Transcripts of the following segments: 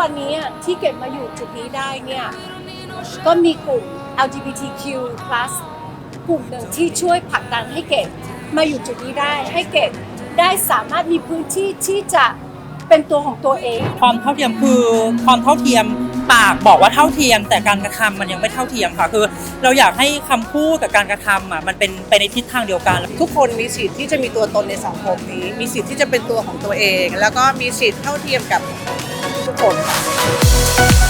วันนี้อะที่เก็บมาอยู่จุดนี้ได้เนี่ยก็มีกลุ่ม LGBTQ+ กลุ่มหนึ่งที่ช่วยผลักดันให้เกดมาอยู่จุดนี้ได้ให้เกดได้สามารถมีพื้นที่ที่จะเป็นตัวของตัวเอง ความเท่าเทียมคือความเท่าเทียมปากบอกว่าเท่าเทียม แต่การกระทำมันยังไม่เท่าเทียมค่ะคือ เราอยากให้คำพูดกับการกระทำอะมันเป็นไปในทิศทางเดียวกัน ทุกคนมีสิทธิ์ที่จะมีตัวตนในสังคมนี้ มีสิทธิ์ที่จะเป็นตัวของตัวเอง แล้วก็มีสิทธิ์เท่าเทียมกับ ทุ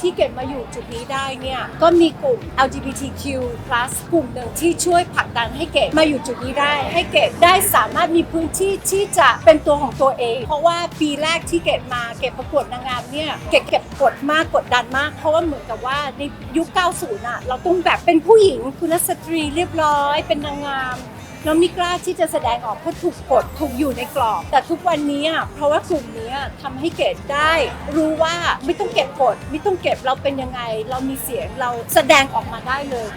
ที่เก็บมาอยู่จุดนี้ได้เนี่ยก็มีกลุ่ม LGBTQ+ กลุ่มหนึ่งที่ช่วยผลักดันให้เกดมาอยู่จุดนี้ได้ ให้เกดได้สามารถมีพื้นที่ที่จะเป็นตัวของตัวเอง เพราะว่าปีแรกที่เกดมาเก็บประกวดนางงามเนี่ยเกดเก็บกดมากกดดันมาก เพราะว่าเหมือนกับว่าในยุค 90 อะ เราต้องแบบเป็นผู้หญิงคุณสตรีเรียบร้อย เป็นนางงาม แล้วไม่กล้าที่จะแสดงออกเพราะถูกกดถูกอยู่ในกรอบ แต่ทุกวันนี้เพราะว่ากลุ่มนี้อะทำให้เกดได้ รู้ว่าไม่ต้องเก็บกด ไม่ต้องเก็บเราเป็นยังไง เรามีเสียงเราแสดงออกมาได้เลย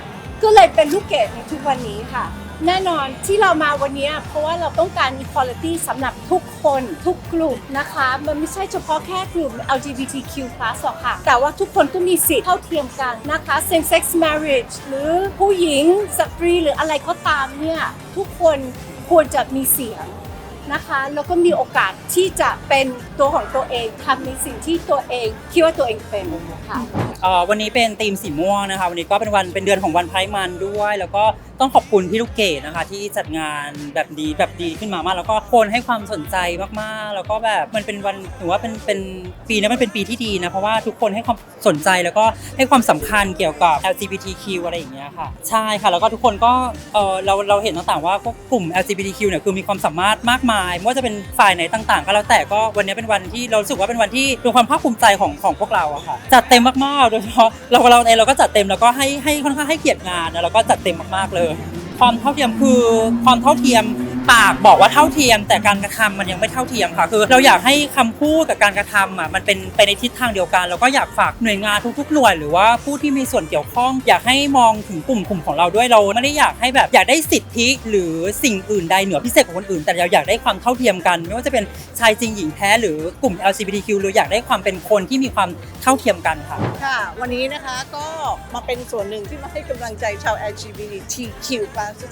ก็เลยเป็นลูกเกดในทุกวันนี้ค่ะ แน่นอนที่เรามาวันนี้เพราะว่าเราต้องการ equality สำหรับทุกคนทุกกลุ่มนะคะ มันไม่ใช่เฉพาะแค่กลุ่ม LGBTQ+ หรอกค่ะ แต่ว่าทุกคนก็มีสิทธิ์เท่าเทียมกันนะคะ same sex marriage หรือผู้หญิงสตรีหรืออะไรก็ตามเนี่ย ทุกคนควรจะมีเสียงนะคะแล้วก็มีโอกาสที่จะเป็นตัวของตัวเองทำในสิ่งที่ตัวเองคิดว่าตัวเองเป็นค่ะวันนี้เป็นธีมสีม่วงนะคะ วันนี้ก็เป็นวันเป็นเดือนของวันไพร์มันด้วย แล้วก็ ต้องขอบคุณพี่ลูกเกดนะคะ ที่จัดงานแบบดีแบบดีขึ้นมามากแล้วก็คนให้ความสนใจมากๆ แล้วก็แบบมันเป็นวันถือว่าเป็นเป็นปีนี้มันเป็นปีที่ดีนะเพราะว่าทุกคนให้ความสนใจแล้วก็ให้ความสำคัญเกี่ยวกับ LGBTQ อะไรอย่างเงี้ยค่ะใช่ค่ะแล้วก็ทุกคนก็เออเราเราเห็นต่างๆว่าพวกกลุ่ม LGBTQ เนี่ยคือมีความสามารถมากมายไม่ว่าจะเป็นฝ่ายไหนต่างๆ ก็แล้วแต่ก็วันนี้เป็นวันที่เราสึกว่าเป็นวันที่เป็นความภาคภูมิใจของของพวกเราอะค่ะจัดเต็มมากๆโดยเฉพาะเราเราเองเราก็จัดเต็มแล้วก็ให้ให้ค่อนข้างให้เกียรติงานนะแล้วก็จัดเต็มมากๆเลยความเท่าเทียมคือความเท่าเทียม ปากบอกว่าเท่าเทียม แต่การกระทำมันยังไม่เท่าเทียมค่ะ คือเราอยากให้คำพูดกับการกระทำอะมันเป็นไปในทิศทางเดียวกัน แล้วก็อยากฝากหน่วยงานทุกๆหน่วยหรือว่าผู้ที่มีส่วนเกี่ยวข้อง อยากให้มองถึงกลุ่มกลุ่มของเราด้วยเราไม่ได้อยากให้แบบอยากได้สิทธิหรือสิ่งอื่นใดเหนือพิเศษกว่าคนอื่น แต่เราอยากได้ความเท่าเทียมกัน ไม่ว่าจะเป็นชายจริงหญิงแท้หรือกลุ่ม LGBTQ หรืออยากได้ความเป็นคนที่มีความเท่าเทียมกันค่ะค่ะ วันนี้นะคะก็มาเป็นส่วนหนึ่งที่มาให้กำลังใจชาว LGBTQ+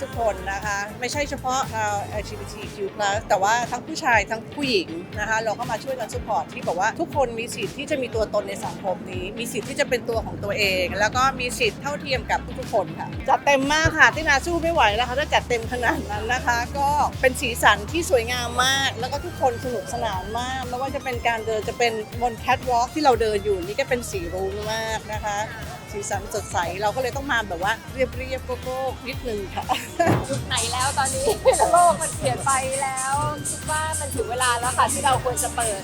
ทุกคนนะคะ ไม่ใช่เฉพาะชาว LGBTQ+ แต่ว่าทั้งผู้ชายทั้งผู้หญิงนะคะเราก็มาช่วยกันสปอร์ตที่บอกว่าทุกคนมีสิทธิ์ที่จะมีตัวตนในสังคมนี้ มีสิทธิ์ที่จะเป็นตัวของตัวเอง แล้วก็มีสิทธิ์เท่าเทียมกับทุกๆคนค่ะจัดเต็มมากค่ะที่นาสู้ไม่ไหวแล้วค่ะถ้าจัดเต็มขนาดนั้นนะคะ ก็เป็นสีสันที่สวยงามมาก แล้วก็ทุกคนสนุกสนานมากไม่ว่าจะเป็นการเดินจะเป็นบนแคทวอล์กที่เราเดินอยู่นี่ก็เป็นสีรุ้งมากนะคะสีสันสดใสเราก็เลยต้องมาแบบว่าเรียบเรียบโกโก้นิดนึงค่ะ ยุคไหนแล้วตอนนี้โลกมันเปลี่ยนไปแล้วคิดว่ามันถึงเวลาแล้วค่ะที่เราควรจะเปิด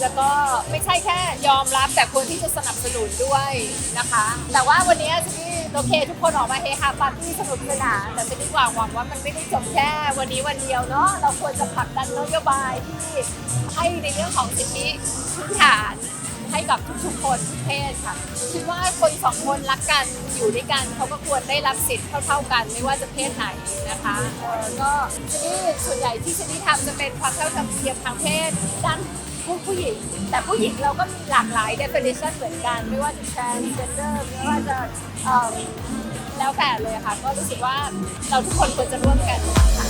แล้วก็ไม่ใช่แค่ยอมรับแต่ควรที่จะสนับสนุนด้วยนะคะ แต่ว่าวันนี้ที่โอเค ทุกคนออกมาเฮฮาปาร์ตี้สนุกสนานแต่เป็นที่หวังหวังว่ามันไม่ได้จบแค่วันนี้วันเดียวเนาะเราควรจะผลักดันนโยบายที่ให้ในเรื่องของสิทธิพื้นฐาน ให้กับทุกๆคนทุกเพศค่ะคิดว่าคนสองคนรักกันอยู่ด้วยกันเขาก็ควรได้รับสิทธิ์เท่า ๆกัน ไม่ว่าจะเพศไหนนะคะก็ชนี่ส่วนใหญ่ที่ชนี่ทำจะเป็นความเท่าเทียมทางเพศด้านผู้ผู้หญิง แต่ผู้หญิงเราก็มีหลากหลาย definition เหมือนกัน ไม่ว่าจะ transgender ไม่ว่าจะแล้วแต่เลยค่ะ ก็รู้สึกว่าเราทุกคนควรจะร่วมกันค่ะ